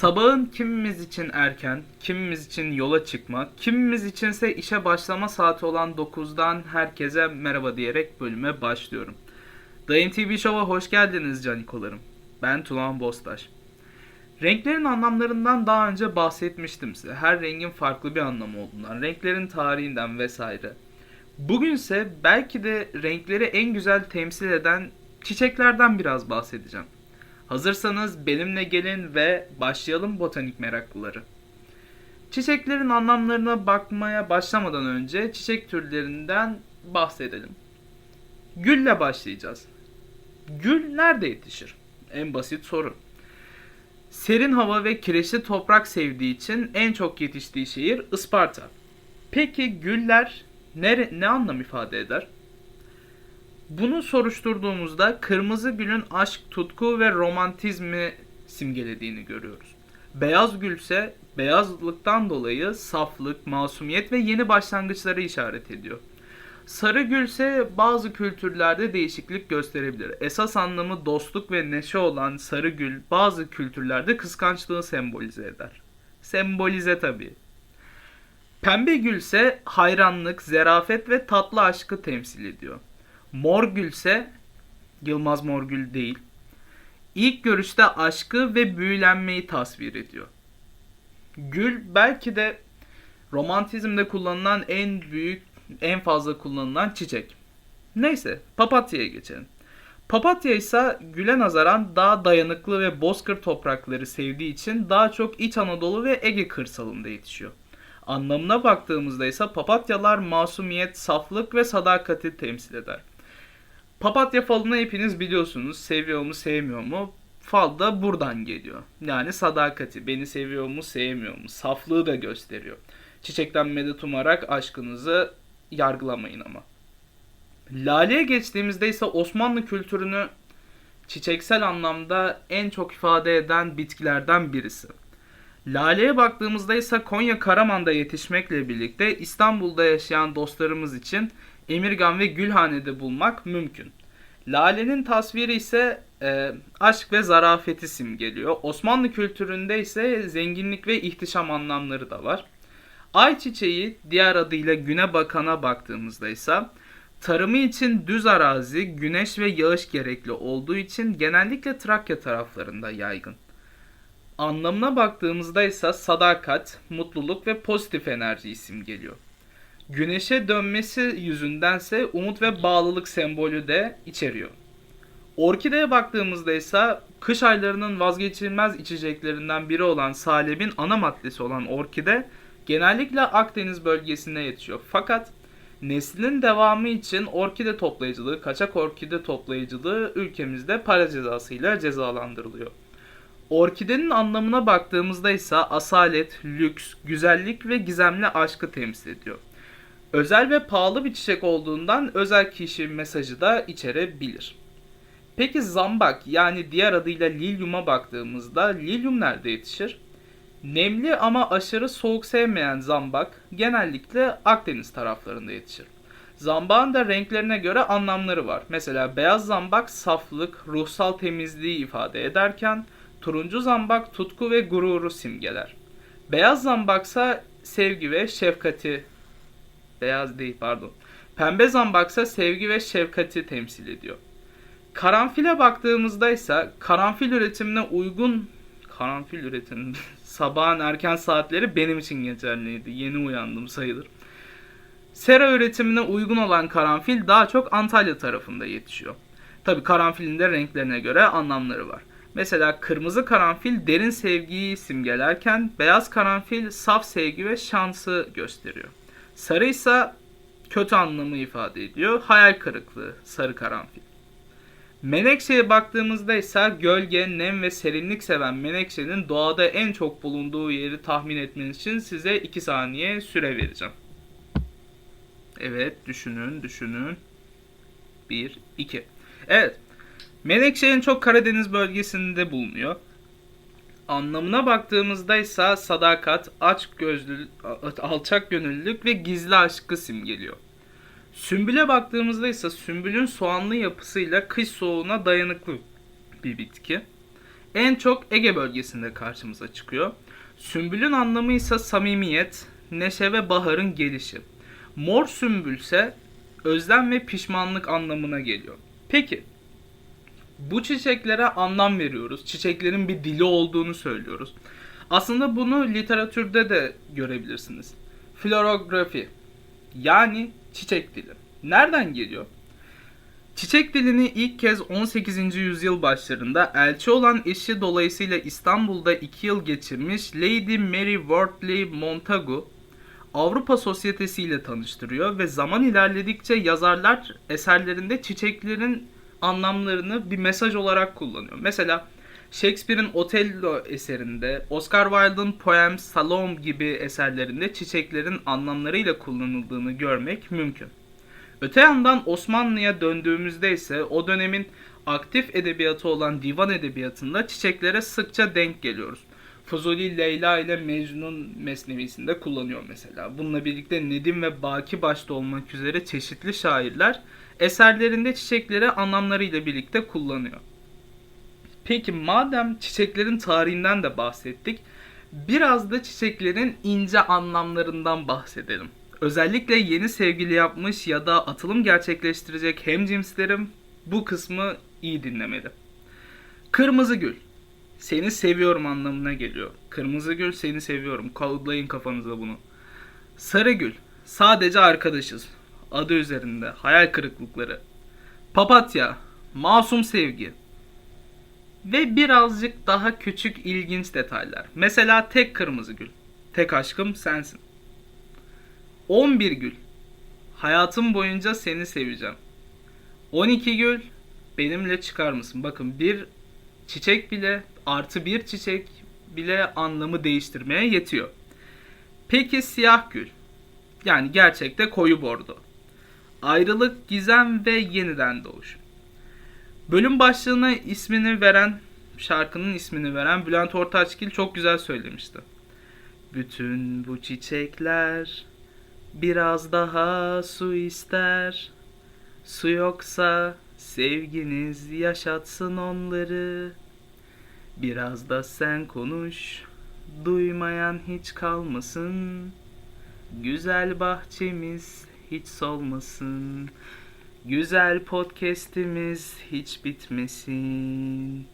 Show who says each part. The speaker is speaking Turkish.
Speaker 1: Sabahın kimimiz için erken, kimimiz için yola çıkma, kimimiz içinse işe başlama saati olan 9'dan herkese merhaba diyerek bölüme başlıyorum. Dayın TV Show'a hoş geldiniz canikolarım. Ben Tulan Bostaş. Renklerin anlamlarından daha önce bahsetmiştim size. Her rengin farklı bir anlamı olduğundan, renklerin tarihinden vesaire. Bugünse belki de renkleri en güzel temsil eden çiçeklerden biraz bahsedeceğim. Hazırsanız benimle gelin ve başlayalım botanik meraklıları. Çiçeklerin anlamlarına bakmaya başlamadan önce çiçek türlerinden bahsedelim. Gülle başlayacağız. Gül nerede yetişir? En basit soru. Serin hava ve kireçli toprak sevdiği için en çok yetiştiği şehir Isparta. Peki güller ne, ne anlam ifade eder? Bunu soruşturduğumuzda kırmızı gülün aşk, tutku ve romantizmi simgelediğini görüyoruz. Beyaz gül ise beyazlıktan dolayı saflık, masumiyet ve yeni başlangıçları işaret ediyor. Sarı gül ise bazı kültürlerde değişiklik gösterebilir. Esas anlamı dostluk ve neşe olan sarı gül bazı kültürlerde kıskançlığı sembolize eder. Sembolize tabii. Pembe gül ise hayranlık, zerafet ve tatlı aşkı temsil ediyor. Mor gülse Yılmaz Morgül değil. İlk görüşte aşkı ve büyülenmeyi tasvir ediyor. Gül belki de romantizmde kullanılan en büyük, en fazla kullanılan çiçek. Neyse, papatya'ya geçelim. Papatya ise güle nazaran daha dayanıklı ve bozkır toprakları sevdiği için daha çok İç Anadolu ve Ege kırsalında yetişiyor. Anlamına baktığımızda ise papatyalar masumiyet, saflık ve sadakati temsil eder. Papatya falını hepiniz biliyorsunuz. Seviyor mu sevmiyor mu? Fal da buradan geliyor. Yani sadakati. Beni seviyor mu sevmiyor mu? Saflığı da gösteriyor. Çiçekten medet umarak aşkınızı yargılamayın ama. Lale'ye geçtiğimizde ise Osmanlı kültürünü çiçeksel anlamda en çok ifade eden bitkilerden birisi. Lale'ye baktığımızda ise Konya Karaman'da yetişmekle birlikte İstanbul'da yaşayan dostlarımız için Emirgan ve Gülhane'de bulmak mümkün. Lale'nin tasviri ise e, aşk ve zarafeti simgeliyor. Osmanlı kültüründe ise zenginlik ve ihtişam anlamları da var. Ayçiçeği diğer adıyla güne bakana baktığımızda ise tarımı için düz arazi, güneş ve yağış gerekli olduğu için genellikle Trakya taraflarında yaygın. Anlamına baktığımızda ise sadakat, mutluluk ve pozitif enerji simgeliyor. Güneşe dönmesi yüzündense umut ve bağlılık sembolü de içeriyor. Orkideye baktığımızda ise kış aylarının vazgeçilmez içeceklerinden biri olan salebin ana maddesi olan orkide genellikle Akdeniz bölgesinde yetişiyor. Fakat neslin devamı için orkide toplayıcılığı, kaçak orkide toplayıcılığı ülkemizde para cezasıyla cezalandırılıyor. Orkidenin anlamına baktığımızda ise asalet, lüks, güzellik ve gizemli aşkı temsil ediyor. Özel ve pahalı bir çiçek olduğundan özel kişi mesajı da içerebilir. Peki zambak yani diğer adıyla lilyuma baktığımızda lilyum nerede yetişir? Nemli ama aşırı soğuk sevmeyen zambak genellikle Akdeniz taraflarında yetişir. Zambağın da renklerine göre anlamları var. Mesela beyaz zambak saflık, ruhsal temizliği ifade ederken turuncu zambak tutku ve gururu simgeler. Beyaz zambaksa sevgi ve şefkati Beyaz değil pardon. Pembe zambaksa sevgi ve şefkati temsil ediyor. Karanfile baktığımızda ise karanfil üretimine uygun karanfil üretimi sabahın erken saatleri benim için geçerliydi. Yeni uyandım sayılır. Sera üretimine uygun olan karanfil daha çok Antalya tarafında yetişiyor. Tabi karanfilin de renklerine göre anlamları var. Mesela kırmızı karanfil derin sevgiyi simgelerken beyaz karanfil saf sevgi ve şansı gösteriyor. Sarı ise kötü anlamı ifade ediyor. Hayal kırıklığı, sarı karanfil. Menekşe'ye baktığımızda ise gölge, nem ve serinlik seven menekşenin doğada en çok bulunduğu yeri tahmin etmeniz için size 2 saniye süre vereceğim. Evet, düşünün, düşünün. 1, 2. Evet, menekşe en çok Karadeniz bölgesinde bulunuyor anlamına baktığımızda ise sadakat, aç gözlü, alçak gönüllülük ve gizli aşkı simgeliyor. Sümbüle baktığımızda ise sümbülün soğanlı yapısıyla kış soğuğuna dayanıklı bir bitki. en çok Ege bölgesinde karşımıza çıkıyor. Sümbülün anlamı ise samimiyet, neşe ve baharın gelişi. Mor sümbül ise özlem ve pişmanlık anlamına geliyor. Peki bu çiçeklere anlam veriyoruz. Çiçeklerin bir dili olduğunu söylüyoruz. Aslında bunu literatürde de görebilirsiniz. Florografi yani çiçek dili. Nereden geliyor? Çiçek dilini ilk kez 18. yüzyıl başlarında elçi olan eşi dolayısıyla İstanbul'da 2 yıl geçirmiş Lady Mary Wortley Montagu Avrupa Sosyetesi ile tanıştırıyor ve zaman ilerledikçe yazarlar eserlerinde çiçeklerin anlamlarını bir mesaj olarak kullanıyor. Mesela Shakespeare'in Otello eserinde, Oscar Wilde'ın Poems, Salome gibi eserlerinde çiçeklerin anlamlarıyla kullanıldığını görmek mümkün. Öte yandan Osmanlı'ya döndüğümüzde ise o dönemin aktif edebiyatı olan divan edebiyatında çiçeklere sıkça denk geliyoruz. Fuzuli Leyla ile Mecnun mesnevisinde kullanıyor mesela. Bununla birlikte Nedim ve Baki başta olmak üzere çeşitli şairler eserlerinde çiçekleri anlamlarıyla birlikte kullanıyor. Peki madem çiçeklerin tarihinden de bahsettik, biraz da çiçeklerin ince anlamlarından bahsedelim. Özellikle yeni sevgili yapmış ya da atılım gerçekleştirecek hemcinslerim bu kısmı iyi dinlemeli. Kırmızı gül. Seni seviyorum anlamına geliyor. Kırmızı gül seni seviyorum. Kodlayın kafanıza bunu. Sarı gül. Sadece arkadaşız. Adı üzerinde. Hayal kırıklıkları. Papatya. Masum sevgi. Ve birazcık daha küçük ilginç detaylar. Mesela tek kırmızı gül. Tek aşkım sensin. 11 gül. Hayatım boyunca seni seveceğim. 12 gül. Benimle çıkar mısın? Bakın bir çiçek bile artı bir çiçek bile anlamı değiştirmeye yetiyor. Peki siyah gül. Yani gerçekte koyu bordo. Ayrılık, gizem ve yeniden doğuş. Bölüm başlığına ismini veren, şarkının ismini veren Bülent Ortaçgil çok güzel söylemişti. Bütün bu çiçekler biraz daha su ister. Su yoksa sevginiz yaşatsın onları. Biraz da sen konuş, duymayan hiç kalmasın. Güzel bahçemiz hiç solmasın. Güzel podcast'imiz hiç bitmesin.